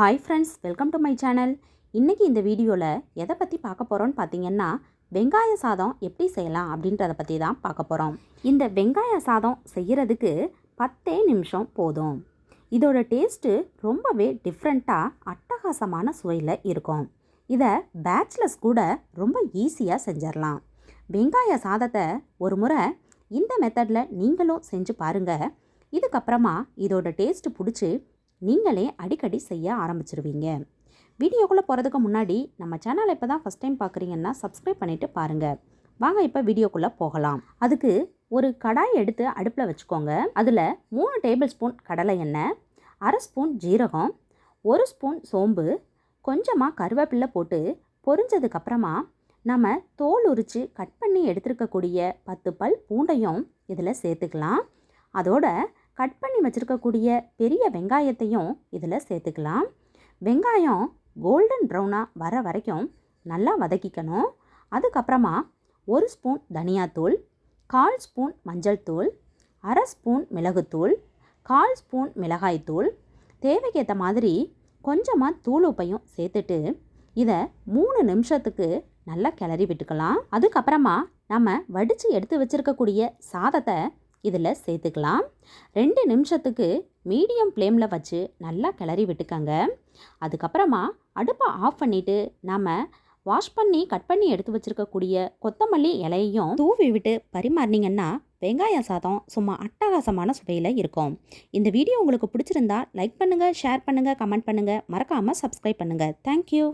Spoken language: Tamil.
Hi friends welcome to my channel இன்றைக்கி இந்த வீடியோவில் எதை பற்றி பார்க்க போகிறோன்னு பார்த்தீங்கன்னா வெங்காய சாதம் எப்படி செய்யலாம் அப்படின்றத பற்றி தான் பார்க்க போகிறோம் இந்த வெங்காய சாதம் செய்கிறதுக்கு பத்தே நிமிஷம் போதும். இதோட டேஸ்ட்டு ரொம்பவே டிஃப்ரெண்ட்டாக அட்டகாசமான சுவையில் இருக்கும். இதை பேச்சுலர்ஸ் கூட ரொம்ப ஈஸியாக செஞ்சிடலாம் வெங்காய சாதத்தை ஒரு முறை இந்த மெத்தடில் நீங்களும் செஞ்சு பாருங்கள் இதுக்கப்புறமா இதோட டேஸ்ட்டு பிடிச்சி நீங்களே அடிக்கடி செய்ய ஆரம்பிச்சிருவீங்க. வீடியோக்குள்ளே போகிறதுக்கு முன்னாடி நம்ம சேனலை இப்போ தான் ஃபஸ்ட் டைம் பார்க்குறீங்கன்னா சப்ஸ்கிரைப் பண்ணிவிட்டு பாருங்கள் வாங்க இப்போ வீடியோக்குள்ளே போகலாம். அதுக்கு ஒரு கடாய் எடுத்து அடுப்பில் வச்சுக்கோங்க. அதில் மூணு டேபிள் ஸ்பூன் கடலை எண்ணெய் அரை ஸ்பூன் ஜீரகம் ஒரு ஸ்பூன் சோம்பு கொஞ்சமாக கருவேப்பிலை போட்டு பொரிஞ்சதுக்கப்புறமா நம்ம தோல் உரித்து கட் பண்ணி எடுத்துருக்கக்கூடிய பத்து பல் பூண்டையும் இதில் சேர்த்துக்கலாம். அதோட கட் பண்ணி வச்சுருக்கக்கூடிய பெரிய வெங்காயத்தையும் இதில் சேர்த்துக்கலாம். வெங்காயம் கோல்டன் ப்ரௌனாக வர வரைக்கும் நல்லா வதக்கிக்கணும். அதுக்கப்புறமா ஒரு ஸ்பூன் தனியாத்தூள் கால் ஸ்பூன் மஞ்சள் தூள் அரை ஸ்பூன் மிளகுத்தூள் கால் ஸ்பூன் மிளகாய்த்தூள் தேவைக்கேற்ற மாதிரி கொஞ்சமாக தூள் உப்பையும் சேர்த்துட்டு இதை மூணு நிமிஷத்துக்கு நல்லா கிளறி விட்டுக்கலாம். அதுக்கப்புறமா நம்ம வடித்து எடுத்து வச்சுருக்கக்கூடிய சாதத்தை இதில் சேர்த்துக்கலாம். ரெண்டு நிமிஷத்துக்கு மீடியம் ஃப்ளேமில் வச்சு நல்லா கிளறி விட்டுக்கங்க. அதுக்கப்புறமா அடுப்பை ஆஃப் பண்ணிவிட்டு நம்ம வாஷ் பண்ணி கட் பண்ணி எடுத்து வச்சுருக்கக்கூடிய கொத்தமல்லி இலையையும் தூவி விட்டு பரிமாறினீங்கன்னா வெங்காய சாதம் சும்மா அட்டகாசமான சுவையில் இருக்கும். இந்த வீடியோ உங்களுக்கு பிடிச்சிருந்தா லைக் பண்ணுங்கள் ஷேர் பண்ணுங்கள் கமெண்ட் பண்ணுங்கள் மறக்காமல் சப்ஸ்கிரைப் பண்ணுங்கள் தேங்க்யூ